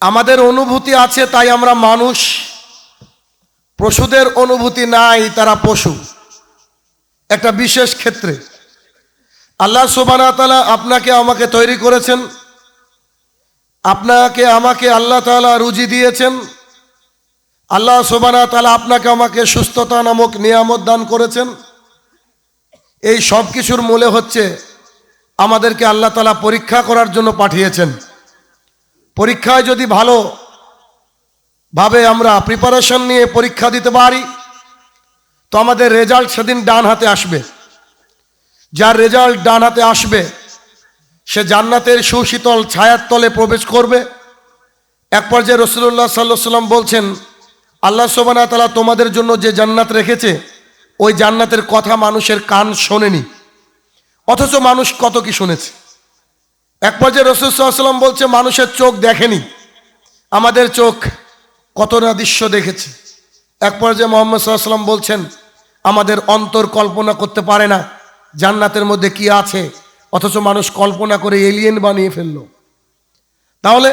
আমাদের অনুভূতি আছে, তাই আমরা মানুষ। পশুদের অনুভূতি নাই, তারা পশু। একটা বিশেষ ক্ষেত্রে। আল্লাহ সুবানা তালা আপনাকে আমাকে তৈরি করেছেন। আপনাকে, আমাকে আল্লাহ তালা রুজি দিয়েছেন। আল্লাহ সুবানা তালা আপনাকে আমাকে সুস্থতা নামক নিয়ামত দান করেছেন। এই সব কিছুর মূলে হচ্ছে আমাদেরকে আল্লাহ তালা পরীক্ষা করার জন্য পাঠিয়েছেন। পরীক্ষায় যদি ভালো ভাবে আমরা প্রিপারেশন নিয়ে পরীক্ষা দিতে পারি, তো আমাদের রেজাল্ট সেদিন ডান হাতে আসবে। যার রেজাল্ট ডান হাতে আসবে, সে জান্নাতের সুশীতল ছায়ার তলে প্রবেশ করবে। এক পর্যায়ে রসুল্লাহ সাল্লাহ সাল্লাম বলছেন, আল্লাহ সোবানা তালা তোমাদের জন্য যে জান্নাত রেখেছে, ওই জান্নাতের কথা মানুষের কান শোনেনি। অথচ মানুষ কত কি শুনেছে? এক পর্যায়ে রসুল সাল্লাম বলছে, মানুষের চোখ দেখেনি। আমাদের চোখ কত না দৃশ্য দেখেছে? এক পর্যায়ে মোহাম্মদ সাল্লাম বলছেন, আমাদের অন্তর কল্পনা করতে পারে না, জান্নাতের মধ্যে কি আছে? অথচ মানুষ কল্পনা করে এলিয়েন বানিয়ে ফেলল। তাহলে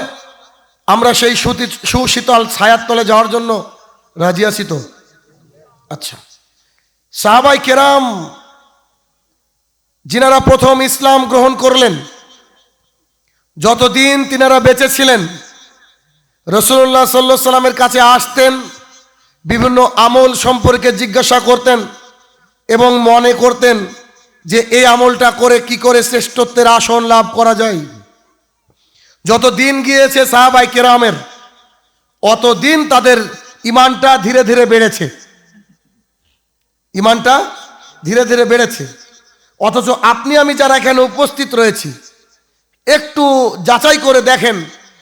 আমরা সেই সুতি সুশীতল ছায়ার তলে যাওয়ার জন্য রাজি আছি তো? আচ্ছা। সাহাবাই কেরাম, যিনারা প্রথম ইসলাম গ্রহণ করলেন যতদিন তিনারা বেঁচে ছিলেন, রসুল্লাহ সাল্লা সাল্লামের কাছে আসতেন, বিভিন্ন আমল সম্পর্কে জিজ্ঞাসা করতেন এবং মনে করতেন যে এই আমলটা করে কি করে শ্রেষ্ঠত্বের আসন লাভ করা যায়। যত দিন গিয়েছে সাহাবাই কেরামের অত দিন তাদের ইমানটা ধীরে ধীরে বেড়েছে। ইমানটা ধীরে ধীরে বেড়েছে। অথচ আপনি আমি যারা এখানে উপস্থিত রয়েছি একটু যাচাই করে দেখেন,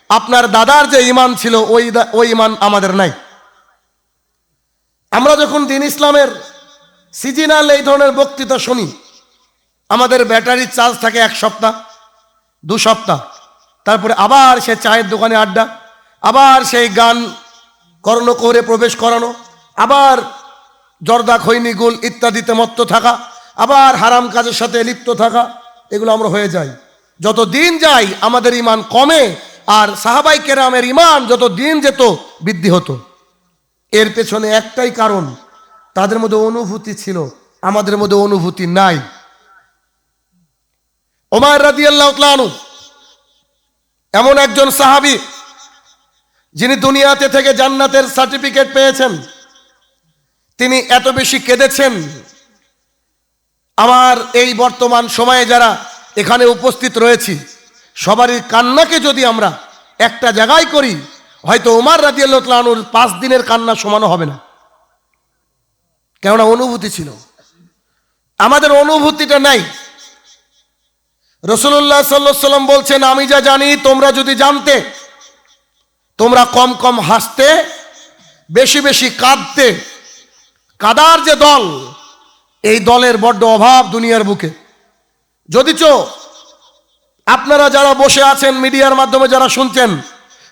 আপনার দাদার যে ইমান ছিল, ওই ওই ইমান আমাদের নাই। আমরা যখন দিন ইসলামের সিজনাল এই ধরনের বক্তৃতা শুনি, আমাদের ব্যাটারির চার্জ থাকে এক সপ্তাহ, দু সপ্তাহ, তারপরে আবার সে চায়ের দোকানে আড্ডা, আবার সেই গান কর্ণ করে প্রবেশ করানো, আবার জর্দা খৈনি গুল ইত্যাদিতে মত্ত থাকা, আবার হারাম কাজের সাথে লিপ্ত থাকা, এগুলো আমরা হয়ে যাই। যত দিন যাই, আমাদের ইমান কমে আর সাহাবাই কেরামের ইমান যত দিন যেত, বৃদ্ধি হতো। এর পেছনে একটাই কারণ, তাদের মধ্যে অনুভূতি ছিল, আমাদের মধ্যে অনুভূতি নাই। ওমার রাদি আল্লাহ এমন একজন সাহাবি, যিনি দুনিয়াতে থেকে জান্নাতের সার্টিফিকেট পেয়েছেন, তিনি এত বেশি কেঁদেছেন। আমার এই বর্তমান সময়ে যারা এখানে উপস্থিত রয়েছি। সবারই কান্নাকে যদি আমরা একটা জায়গায় করি, হয়তো উমার রাজিয়ালুর পাঁচ দিনের কান্না সমানো হবে না। কেননা অনুভূতি ছিল। আমাদের অনুভূতিটা নাই। রসুল্লাহ সাল্লাহ সাল্লাম বলছেন, আমি যা জানি, তোমরা যদি জানতে, তোমরা কম কম হাসতে, বেশি বেশি কাঁদতে, কাদার যে দল, এই দলের বড্ড অভাব দুনিয়ার বুকে। যদিচ আপনারা যারা বসে আছেন মিডিয়ার মাধ্যমে যারা শুনছেন,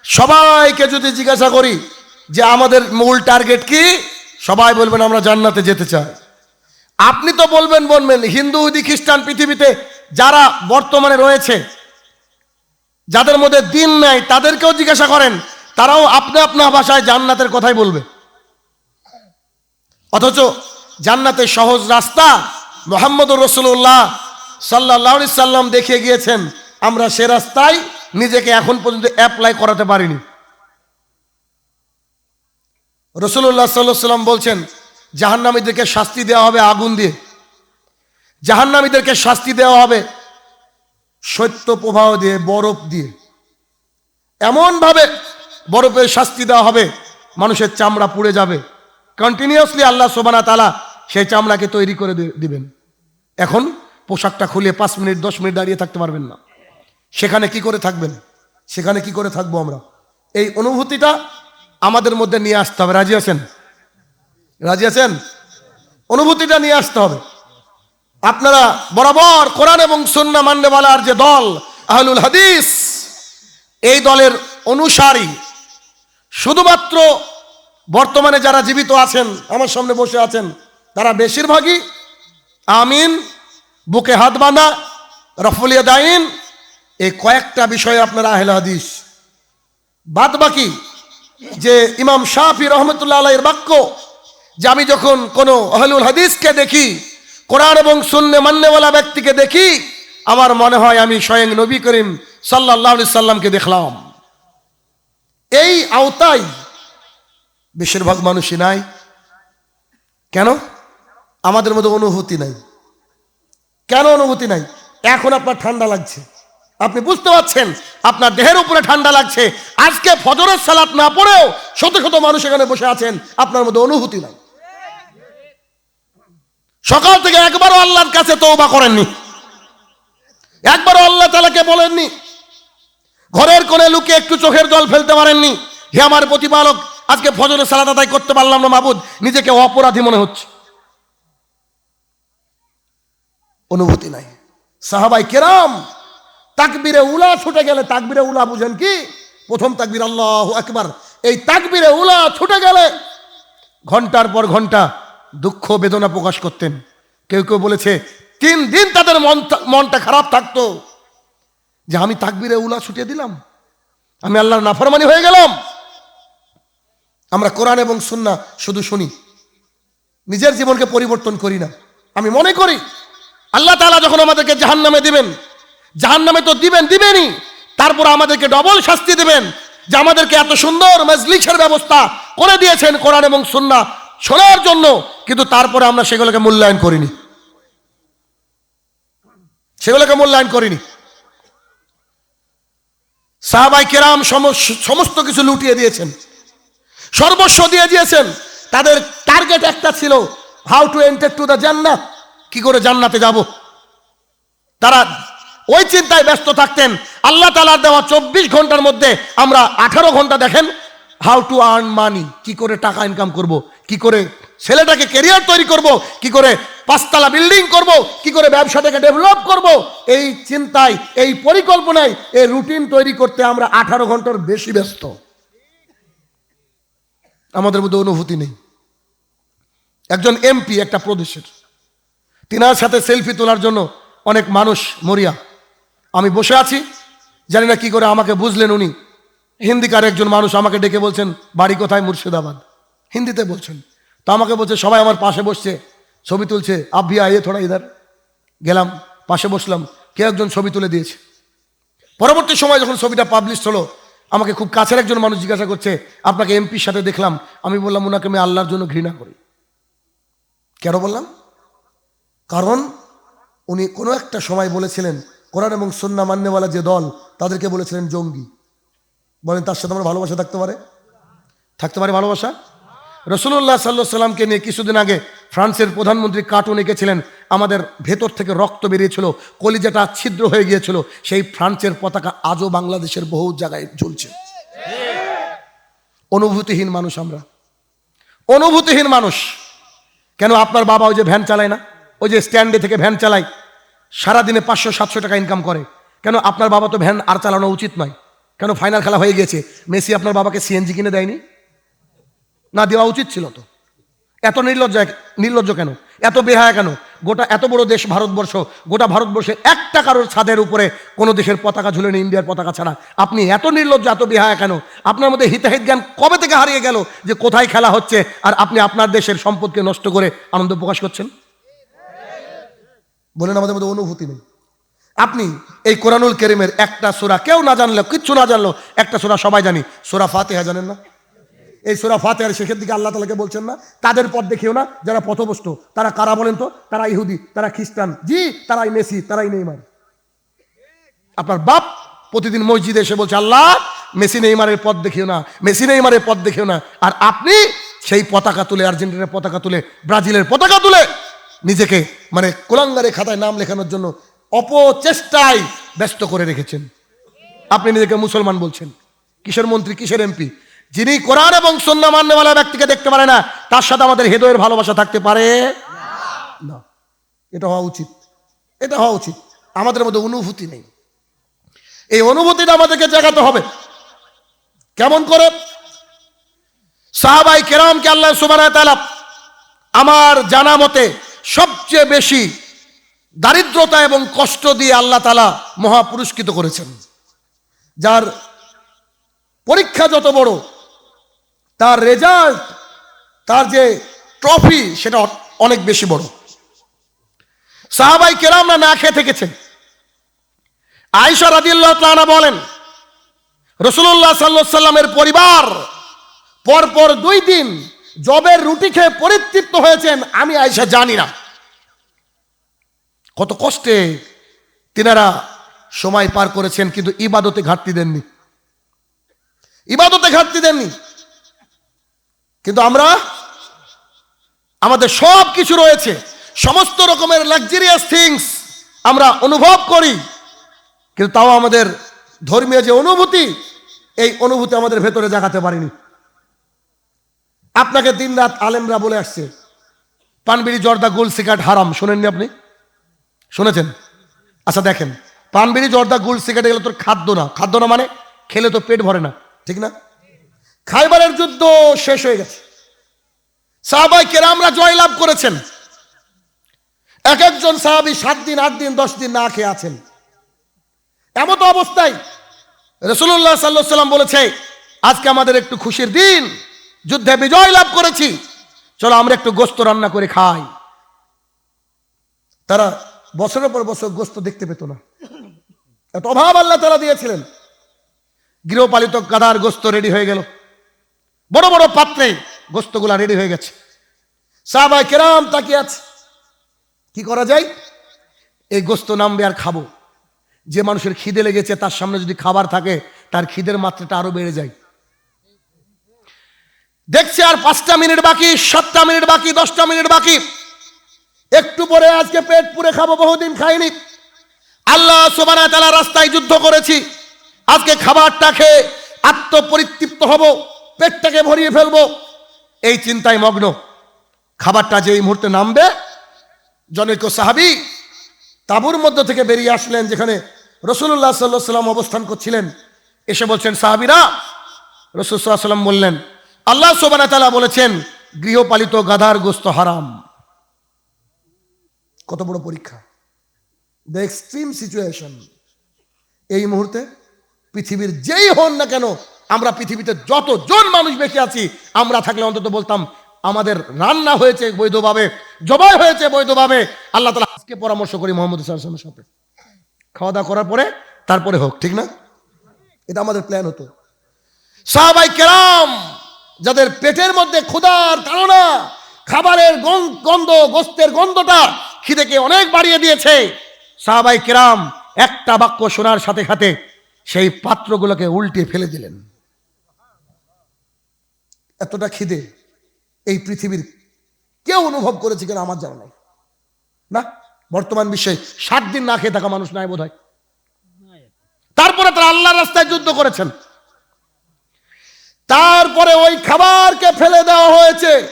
সবাইকে যদি জিজ্ঞাসা করি যে আমাদের মূল টার্গেট কি, সবাই বলবেন আমরা জান্নাতে যেতে চাই। আপনি তো বলবেন বলবেন, হিন্দু ইহুদি খ্রিস্টান পৃথিবীতে যারা বর্তমানে রয়েছে, যাদের মধ্যে দিন নাই, তাদেরকেও জিজ্ঞাসা করেন, তারাও আপনা আপনা ভাষায় জান্নাতের কথাই বলবে। অথচ জান্নাতের সহজ রাস্তা মোহাম্মদ রসুল্লাহ সাল্লাহ সাল্লাম দেখিয়ে গিয়েছেন, আমরা সে রাস্তায় নিজেকে এখন পর্যন্ত অ্যাপ্লাই করাতে পারিনি। রসুল্লাহ সাল্লাহ সাল্লাম বলছেন, জাহান্নামীদেরকে শাস্তি দেওয়া হবে আগুন দিয়ে। জাহান্নামীদেরকে শাস্তি দেওয়া হবে শৈত্য প্রবাহ দিয়ে, বরফ দিয়ে। এমনভাবে বরফের শাস্তি দেওয়া হবে, মানুষের চামড়া পুড়ে যাবে। কন্টিনিউয়াসলি আল্লাহ সোবানা তালা সেই চামড়াকে তৈরি করে দিবেন। এখন পোশাকটা খুলে পাঁচ মিনিট, দশ মিনিট দাঁড়িয়ে থাকতে পারবেন না। সেখানে কি করে থাকবেন? সেখানে কি করে থাকব আমরা? এই অনুভূতিটা আমাদের মধ্যে নিয়ে আসতে হবে। রাজি আছেন? রাজি আছেন? অনুভূতিটা নিয়ে আসতে হবে। আপনারা বরাবর কোরআন এবং সন্না মান্যবালার যে দল, আহলুল হাদিস, এই দলের অনুসারী, শুধুমাত্র বর্তমানে যারা জীবিত আছেন, আমার সামনে বসে আছেন, তারা বেশিরভাগই আমিন বুকে হাত বাঁধা রফুলিয়া দাইন এই কয়েকটা বিষয়ে আপনারা আহলে হাদিস। বাদ বাকি যে ইমাম শাহি রহমতুল্লাহ আলাইয়ের বাক্য, যে আমি যখন কোনো আহলুল হাদিসকে দেখি, কোরআন এবং শূন্য মান্যওয়ালা ব্যক্তিকে দেখি, আমার মনে হয় আমি স্বয়ং নবী করিম সাল্লাহ সাল্লামকে দেখলাম। এই আওতায় বেশিরভাগ মানুষই নাই। কেন? আমাদের মধ্যে অনুভূতি নাই। কেন অনুভূতি নাই? এখন আপনার ঠান্ডা লাগছে। আপনি বুঝতে পারছেন, আপনার দেহের উপরে ঠান্ডা লাগছে। আজকে ফজরের সালাত না পড়েও শত শত মানুষ এখানে বসে আছেন, আপনার মধ্যে অনুভূতি নাই। সকাল থেকে একবারও আল্লাহর কাছে তৌবা করেননি। একবারও আল্লাহ তালাকে বলেননি। ঘরের কোণে লুকিয়ে একটু চোখের জল ফেলতে পারেননি। হে আমার প্রতিপালক, আজকে ফজরের সালাত আদায় করতে পারলাম না মাবুদ, নিজেকে অপরাধী মনে হচ্ছে। অনুভূতি নাই। সাহাবাই কেরাম তাকবিরে উলা ছুটে গেলে, তাকবিরে উলা বুঝেন কি? প্রথম তাকবির আল্লাহ একবার এই তাকবিরে উলা ছুটে গেলে ঘণ্টার পর ঘণ্টা দুঃখ, বেদনা প্রকাশ করতেন। কেউ কেউ বলেছে, তিন দিন তাদের মন মনটা খারাপ থাকতো। যে আমি তাকবিরে উলা ছুটিয়ে দিলাম, আমি আল্লাহর নাফরমানি হয়ে গেলাম। আমরা কোরআন এবং সুন্না শুধু শুনি, নিজের জীবনকে পরিবর্তন করি না। আমি মনে করি আল্লাহ তাআলা যখন আমাদেরকে জাহান নামে দিবেন জাহান নামে তো দিবেন, দিবেনই। তারপর আমাদেরকে ডবল শাস্তি দেবেন যে আমাদেরকে এত সুন্দর মজলিসের ব্যবস্থা করে দিয়েছেন কোরআন এবং সুন্না শোনার জন্য, কিন্তু তারপরে আমরা সেগুলোকে মূল্যায়ন করিনি। সেগুলোকে মূল্যায়ন করিনি। সাহাবাই কেরাম সমস- সমস্ত কিছু লুটিয়ে দিয়েছেন। সর্বস্ব দিয়ে দিয়েছেন। তাদের টার্গেট একটা ছিল how to enter to the Jannat. কি করে জান্নাতে যাব? তারা ওই চিন্তায় ব্যস্ত থাকতেন, আল্লাহ তালার দেওয়া চব্বিশ ঘণ্টার মধ্যে আমরা আঠারো ঘণ্টা দেখেন হাউ টু আর্ন মানি কি করে টাকা ইনকাম করব, কি করে ছেলেটাকে কেরিয়ার তৈরি করব, কি করে পাঁচতলা বিল্ডিং করব, কি করে ব্যবসাটাকে ডেভেলপ করব, এই চিন্তায়, এই পরিকল্পনায়, এই রুটিন তৈরি করতে আমরা আঠারো ঘণ্টার বেশি ব্যস্ত। আমাদের মধ্যে অনুভূতি নেই। একজন এমপি একটা প্রদেশের। তিনার সাথে সেলফি তোলার জন্য অনেক মানুষ মরিয়া। আমি বসে আছি, জানি না কি করে আমাকে বুঝলেন উনি। হিন্দিকার একজন মানুষ আমাকে ডেকে বলছেন, বাড়ি কোথায় মুর্শিদাবাদ? হিন্দিতে বলছেন। তো আমাকে বলছে, সবাই আমার পাশে বসছে, ছবি তুলছে। আপ ভি আইয়ে থোড়া ইধার। গেলাম, পাশে বসলাম, কে একজন ছবি তুলে দিয়েছে। পরবর্তী সময় যখন ছবিটা পাবলিশ হলো, আমাকে খুব কাছের একজন মানুষ জিজ্ঞাসা করছে, আপনাকে এমপির সাথে দেখলাম। আমি বললাম ওনাকে আমি আল্লাহর জন্য ঘৃণা করি। কেন বললাম? কারণ উনি কোনো একটা সময় বলেছিলেন, কোরআন এবং সন্না মান্যওয়ালা যে দল, তাদেরকে বলেছিলেন জঙ্গি। বলেন, তার সাথে আমার ভালোবাসা থাকতে পারে? থাকতে পারে ভালোবাসা? রসুল্লাহ সাল্লাহ সাল্লামকে নিয়ে কিছুদিন আগে ফ্রান্সের প্রধানমন্ত্রী কার্টুন এঁকেছিলেন, আমাদের ভেতর থেকে রক্ত বেরিয়েছিল, কলিজাটা ছিদ্র হয়ে গিয়েছিল, সেই ফ্রান্সের পতাকা আজও বাংলাদেশের বহু জায়গায় ঝুলছে। অনুভূতিহীন মানুষ আমরা। অনুভূতিহীন মানুষ। কেন আপনার বাবা ওই যে ভ্যান চালায় না? ওই যে স্ট্যান্ডে থেকে ভ্যান চালায়, সারাদিনে পাঁচশো, সাতশো টাকা ইনকাম করে। কেন আপনার বাবা তো ভ্যান আর চালানো উচিত নয়? কেন ফাইনাল খেলা হয়ে গেছে? মেসি আপনার বাবাকে সিএনজি কিনে দেয়নি? না, দেওয়া উচিত ছিল তো। এত নির্লজ্জ নির্লজ্জ কেন? এত বেহায়া কেন? গোটা এত বড় দেশ ভারতবর্ষ, গোটা ভারতবর্ষের একটা কারোর ছাদের উপরে কোনো দেশের পতাকা ঝুলেনি, ইন্ডিয়ার পতাকা ছাড়া। আপনি এত নির্লজ্জ, এত বেহায়া কেন? আপনার মধ্যে হিতাহিত জ্ঞান কবে থেকে হারিয়ে গেল যে কোথায় খেলা হচ্ছে আর আপনি আপনার দেশের সম্পদকে নষ্ট করে আনন্দ প্রকাশ করছেন? বলেন, আমাদের মধ্যে অনুভূতি নেই। আপনি এই কোরআনুল কেরিমের একটা সোরা কেউ না জানলেও, কিচ্ছু না জানলো একটা সোরা সবাই জানি। সোরা ফাতেহা জানেন না? এই সোরা ফাতেহার শেষের দিকে আল্লাহ তালাকে বলছেন না, তাদের পথ দেখিও না, যারা পথভ্রষ্ট। তারা কারা বলেন তো? তারা ইহুদি, তারা খ্রিস্টান। জি, তারাই মেসি, তারাই নেইমার। আপনার বাপ প্রতিদিন মসজিদে এসে বলছে, আল্লাহ, মেসি নেইমারের পথ দেখিও না, মেসি নেইমারের পথ দেখিও না। আর আপনি সেই পতাকা তুলে, আর্জেন্টিনার পতাকা তুলে, ব্রাজিলের পতাকা তুলে নিজেকে মানে কোলাঙ্গারে খাতায় নাম লেখানোর জন্য অপচেষ্টায় ব্যস্ত করে রেখেছেন। আপনি নিজেকে মুসলমান বলছেন। কিসের মন্ত্রী কিসের এমপি, যিনি কোরআন এবং সন্না মান্যওয়ালা ব্যক্তিকে দেখতে পারে না, তার সাথে আমাদের হৃদয়ের ভালোবাসা থাকতে পারে? না। এটা হওয়া উচিত। এটা হওয়া উচিত। আমাদের মধ্যে অনুভূতি নেই। এই অনুভূতিটা আমাদেরকে জাগাতে হবে। কেমন করে? সাহাবাই কেরামকে আল্লাহ সুবান আমার জানা মতে সবচেয়ে বেশি দারিদ্রতা এবং কষ্ট দিয়ে আল্লাহ তালা মহাপুরস্কৃত করেছেন। যার পরীক্ষা যত বড়, তার রেজাল্ট তার যে ট্রফি সেটা অনেক বেশি বড়। সাহাবাই কেরামরা না খেয়ে থেকেছেন আয়সা রাদিল্লাহ তাআলা বলেন রসুল্লাহ সাল্লাহ সাল্লামের পরিবার পরপর দুই দিন জবের রুটি খেয়ে পরিতৃপ্ত হয়েছেন, আমি আয়সা জানি না। কত কষ্টে তিনারা সময় পার করেছেন, কিন্তু ইবাদতে ঘাটতি দেননি। ইবাদতে ঘাটতি দেননি। কিন্তু আমরা, আমাদের সব কিছু রয়েছে, সমস্ত রকমের লাক্সারিয়াস থিংস আমরা অনুভব করি, কিন্তু তাও আমাদের ধর্মীয় যে অনুভূতি, এই অনুভূতি আমাদের ভেতরে জাগাতে পারিনি। আপনাকে দিন রাত আলেমরা বলে আসছে, পানবিড়ি, জর্দা, গোল, সিগারেট হারাম, শোনেননি আপনি? শুনেছেন? আচ্ছা দেখেন, পানবিড়ি, জর্দা, গুল, সিগারেট এগুলো তোর খাদ্য না। খাদ্য না মানে খেলে তো পেট ভরে না, ঠিক না? খাইবারের যুদ্ধ শেষ হয়ে গেছে। সাহাবাই কেরামরা জয়লাভ করেছেন। এক একজন সাহাবি সাত দিন, আট দিন, দশ দিন না খেয়ে আছেন। এমত অবস্থায় রসুল্লাহ সাল্লাহ সাল্লাম বলেছে, আজকে আমাদের একটু খুশির দিন। যুদ্ধে বিজয় লাভ করেছি। চলো, আমরা একটু গোস্ত রান্না করে খাই। তারা বছরের পর বছর গোস্ত দেখতে পেত না। এত অভাব আল্লাহ তারা দিয়েছিলেন। গৃহপালিত গাদার গোস্ত রেডি হয়ে গেল। বড় বড় পাত্রে গোস্তগুলা রেডি হয়ে গেছে। সাহাবাই কেরাম তাকিয়ে আছে। কি করা যায়? এই গোস্ত নামবে আর খাব। যে মানুষের খিদে লেগেছে, তার সামনে যদি খাবার থাকে, তার খিদের মাত্রাটা আরও বেড়ে যায়। দেখছে আর পাঁচটা মিনিট বাকি, সাতটা মিনিট বাকি, দশটা মিনিট বাকি। একটু পরে আজকে পেট পুরে খাব, বহুদিন খাইনি। আল্লাহ সোবানা তালা রাস্তায় যুদ্ধ করেছি। আজকে খাবারটা খেয়ে আত্মপরিতৃপ্ত হব, পেটটাকে ভরিয়ে ফেলব। এই চিন্তায় মগ্ন। খাবারটা যে এই মুহূর্তে নামবে, জনৈক সাহাবি তাবুর মধ্য থেকে বেরিয়ে আসলেন, যেখানে রসুল্লাহ সাল্লাহ সাল্লাম অবস্থান করছিলেন। এসে বলছেন, সাহাবিরা রসুল সাল্লাহ সাল্লাম বললেন আল্লাহ সোবানা তালা বলেছেন, গৃহপালিত গাধার গোস্ত হারাম। কত বড় পরীক্ষা। দ্য এক্সট্রিম সিচুয়েশন এই মুহূর্তে পৃথিবীর যেই হন না কেন, আমরা পৃথিবীতে যতজন মানুষ বেঁচে আছি, আমরা থাকলে অন্তত বলতাম, আমাদের রান্না হয়েছে বৈধভাবে, জবাই হয়েছে বৈধভাবে। আল্লাহ তালা আজকে পরামর্শ করি মোহাম্মদ সাল্লামের সাথে। খাওয়া দাওয়া করার পরে, তারপরে হোক, ঠিক না? এটা আমাদের প্ল্যান হতো। সাহাবাই কেরাম যাদের পেটের মধ্যে ক্ষুধার তাড়না, খাবারের গন- গন্ধ, গোস্তের গন্ধটা খিদেকে অনেক বাড়িয়ে দিয়েছে। সাহাবাই কেরাম একটা বাক্য শোনার সাথে সাথে সেই পাত্রগুলোকে উল্টে ফেলে দিলেন। এতটা খিদে এই পৃথিবীর কেউ অনুভব করেছে কিনা আমার জানা নাই। না, বর্তমান বিশ্বে ষাট দিন না খেয়ে থাকা মানুষ নাই বোধ হয় তারপরে তারা আল্লাহ রাস্তায় যুদ্ধ করেছেন। তারপরে ওই খাবারকে ফেলে দেওয়া হয়েছে।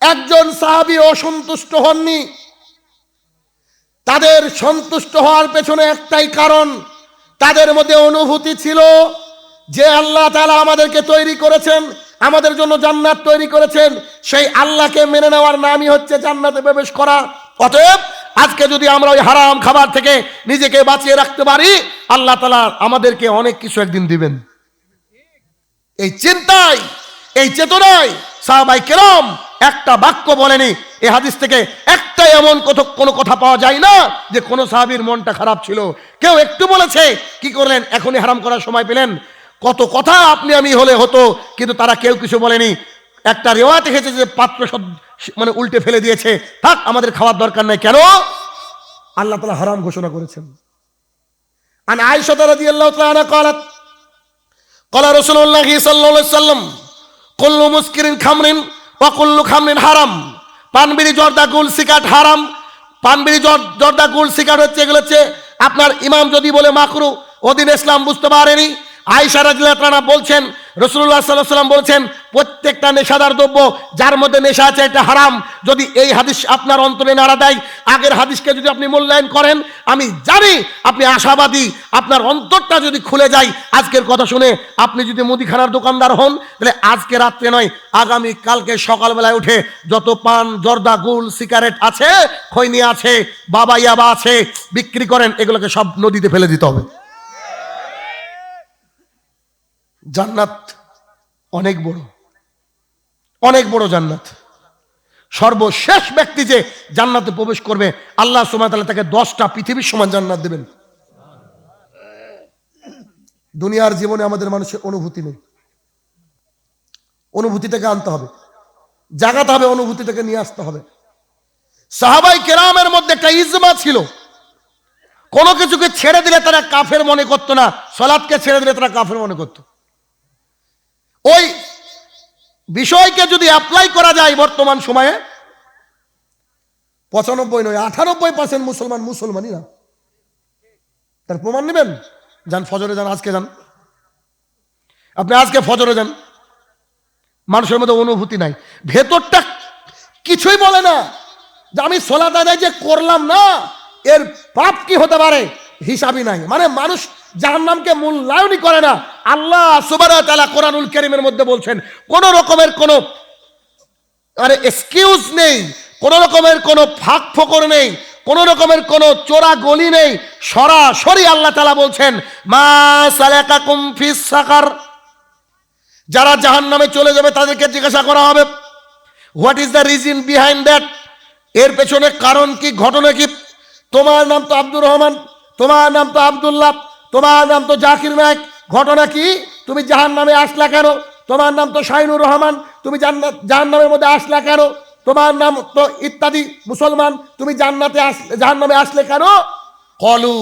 একজন সাহাবি অসন্তুষ্ট হননি। তাদের সন্তুষ্ট হওয়ার পেছনে একটাই কারণ, তাদের মধ্যে অনুভূতি ছিল যে আল্লাহ তালা আমাদেরকে তৈরি করেছেন, আমাদের জন্য জান্নাত তৈরি করেছেন। সেই আল্লাহকে মেনে নেওয়ার নামই হচ্ছে জান্নাতে প্রবেশ করা। অতএব আজকে যদি আমরা ওই হারাম খাবার থেকে নিজেকে বাঁচিয়ে রাখতে পারি, আল্লাহ তালা আমাদেরকে অনেক কিছু একদিন দিবেন। এই চিন্তায় এই চেতনায় সাহাবাই কেরম একটা বাক্য বলেনি এই হাদিস থেকে একটা এমন কত কোনো কথা পাওয়া যায় না যে কোনো সাহাবীর মনটা খারাপ ছিল কেউ একটু বলেছে কি করলেন এখনই হারাম করার সময় পেলেন কত কথা আপনি আমি হলে হতো কিন্তু তারা কেউ কিছু বলেনি একটা রেওয়াত এসেছে যে পাত্র সব মানে উল্টে ফেলে দিয়েছে থাক আমাদের খাওয়ার দরকার নাই কেন আল্লাহ তালা হারাম ঘোষণা করেছেন আন আয়েশা রাদিয়াল্লাহু তাআলা আনহা قالت কলা রসুল্লাহ সাল্লাম কল্লু মুসকিরিন খামরিন বা কল্লু খামরিন হারাম। পানবিড়ি, জর্দা, গুল সিকাট হারাম। পানবিড়ি জর্দা, গুল সিকাট হচ্ছে এগুলো হচ্ছে আপনার ইমাম যদি বলে মাকরু অদিন ইসলাম বুঝতে পারেনি। আইসারা আপনারা বলছেন রসুল্লাহ সাল্লাহ সাল্লাম বলছেন, প্রত্যেকটা নেশাদার দ্রব্য যার মধ্যে নেশা আছে, এটা হারাম। যদি এই হাদিস আপনার অন্তরে নাড়া দেয়, আগের হাদিসকে যদি আপনি মূল্যায়ন করেন, আমি জানি আপনি আশাবাদী। আপনার অন্তরটা যদি খুলে যায়, আজকের কথা শুনে আপনি যদি মুদিখানার দোকানদার হন, তাহলে আজকে রাত্রে নয়, আগামী কালকে সকালবেলায় উঠে যত পান, জর্দা, গুল, সিগারেট আছে, খৈনি আছে, বাবা ইয়াবা আছে, বিক্রি করেন, এগুলোকে সব নদীতে ফেলে দিতে হবে। জান্নাত অনেক বড়। অনেক বড় জান্নাত। সর্বশেষ ব্যক্তি যে জান্নাতে প্রবেশ করবে, আল্লাহ সুমাত তাকে দশটা পৃথিবীর সমান জান্নাত দেবেন। দুনিয়ার জীবনে আমাদের মানুষের অনুভূতি নেই। অনুভূতি থেকে আনতে হবে। জাগাতে হবে অনুভূতি থেকে নিয়ে আসতে হবে। সাহাবাই কেরামের মধ্যে একটা ইজমা ছিল। কোনো কিছুকে ছেড়ে দিলে তারা কাফের মনে করতো না, সলাদকে ছেড়ে দিলে তারা কাফের মনে করতো। ওই বিষয়কে যদি অ্যাপ্লাই করা যায় বর্তমান সময়ে, পঁচানব্বই নয় আঠানব্বই পার্সেন্ট মুসলমান মুসলমানই না। তার প্রমাণ নেবেন? যান, ফজরে যান, আজকে যান। আপনি আজকে ফজরে যান। মানুষের মধ্যে অনুভূতি নাই। ভেতরটা কিছুই বলে না যে আমি সোলা দাদাই যে করলাম না, এর পাপ কি হতে পারে? হিসাবই নাই। মানে মানুষ যার নামকে মূল্যায়নই করে না। আল্লাহ সুবাহ তালা কোরআনুল করিমের মধ্যে বলছেন, কোন রকমের কোনো আরে এক্সকিউজ নেই, কোন রকমের কোনো ফাঁক ফোকর নেই, কোন রকমের কোনো চোরা গলি নেই। সরাসরি আল্লাহ তালা বলছেন, মা সালাকা সাকার। যারা জাহান নামে চলে যাবে তাদেরকে জিজ্ঞাসা করা হবে what is the reason behind that এর পেছনে কারণ কি, ঘটনা কি? তোমার নাম তো আব্দুর রহমান। তোমার নাম তো আব্দুল্লাহ, তোমার নাম তো জাকির নায়ক। ঘটনা কি? তুমি জাহান নামে আসলা কেন? তোমার নাম তো শাহিনুর রহমান, তুমি জাহান নামের মধ্যে আসলা কেন? তোমার নাম তো ইত্যাদি মুসলমান, তুমি জান্নাতে আসলে জাহান নামে আসলে কেন? কলু,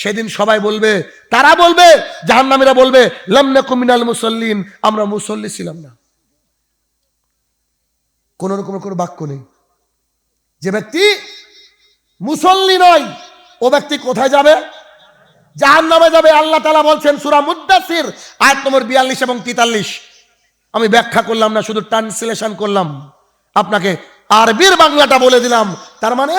সেদিন সবাই বলবে, তারা বলবে, জাহান্নামীরা বলবে লামনা কুমিনাল মুসল্লিন, আমরা মুসল্লি ছিলাম না। কোন রকমের কোনো বাক্য নেই। যে ব্যক্তি মুসল্লি নয় ও ব্যক্তি কোথায় যাবে? জাহান নামে যাবে। আল্লাহ তালা বলছেন, সুরা মুদাসির আয়াত নম্বর বিয়াল্লিশ এবং তেতাল্লিশ। আমি ব্যাখ্যা করলাম না, শুধু ট্রান্সলেশন করলাম। আপনাকে আরবির বাংলাটা বলে দিলাম। তার মানে